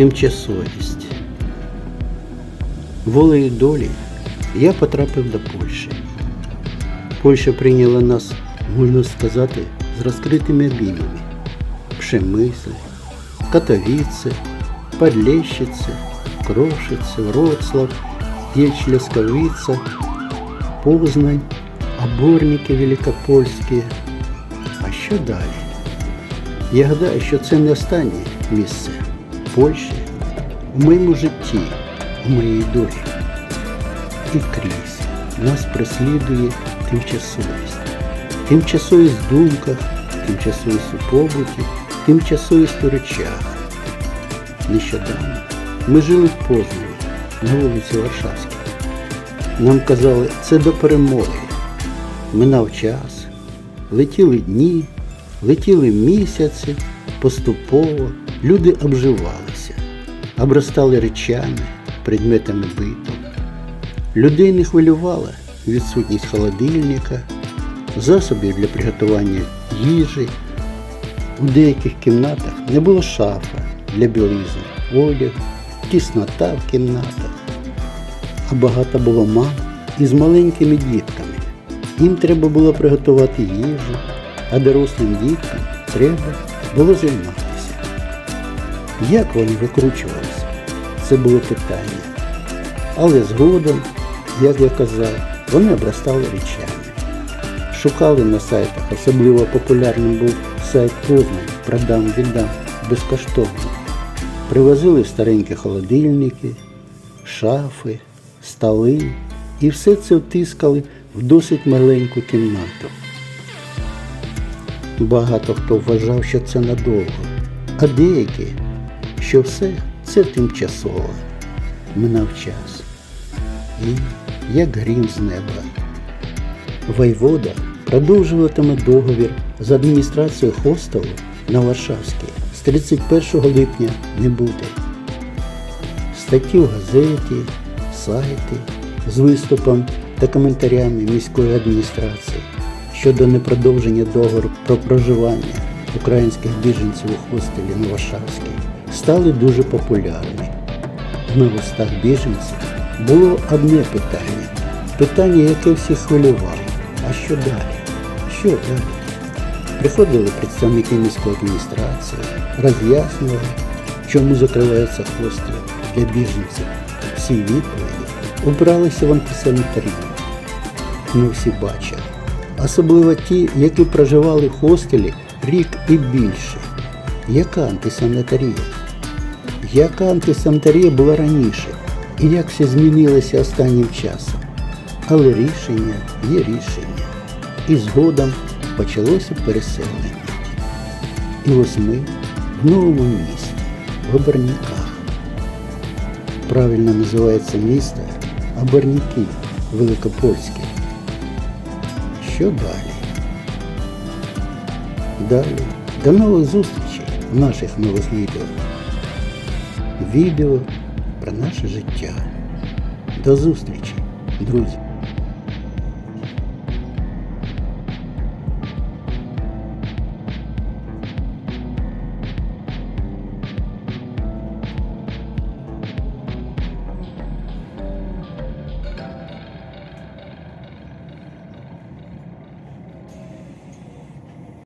тимчасовість. Волею долі я потрапив до Польщі. Польща прийняла нас, можна сказати, з розкритими обіймами. Пшемисли, Катовіце, Подлещице, Крошице, Вроцлав, Єчльосковиця, Познань, Оборники Великопольські. А що далі? Я гадаю, що це не останнє місце Польщі у моєму житті, у моїй долі. І крізь нас преслідує тимчасовість. Тимчасовість в думках, тимчасовість у побуті, тимчасовість у речах. Нещодавно ми жили в Познані на вулиці Варшавській. Нам казали, це до перемоги. Минав час, летіли дні, летіли місяці, поступово люди обживалися, обростали речами, предметами биту. Людей не хвилювала відсутність холодильника, засобів для приготування їжі. У деяких кімнатах не було шафа для білизни, одяг, тіснота в кімнатах. А багато було мам із маленькими дітками. Їм треба було приготувати їжу, а дорослим діткам треба було займатися. Як вони викручувалися? Це було питання. Але згодом, як я казав, вони обростали речами. Шукали на сайтах, особливо популярним був сайт Познань, продам віддам безкоштовно. Привозили старенькі холодильники, шафи, столи і все це втискали в досить маленьку кімнату. Багато хто вважав, що це надовго, а деякі, що все це тимчасово. Минав час. І як грім з неба. Воєвода продовжуватиме договір з адміністрацією хостелу на Варшавській з 31 липня не буде. Статті в газеті, сайти з виступом та коментарями міської адміністрації щодо непродовження договору про проживання українських біженців у хостелі на Варшавській стали дуже популярні. На вустах біженців було одне питання. Питання, яке всіх хвилювало. А що далі? Що далі? Приходили представники міської адміністрації, роз'яснювали, чому закривається хостел для біженців. Всі відповіді обралися в антисанітарію. Ми всі бачили. Особливо ті, які проживали в хостелі рік і більше. Яка антисанітарія? Яка антисанітарія була раніше? І як все змінилося останнім часом? Але рішення є рішення. І згодом почалося переселення. І ось ми в новому місті, в Оберніках. Правильно називається місто Оберніки Великопольське. Що далі? Далі. До нових зустрічей в наших нових відео. Відео про наше життя. До зустрічі, друзі!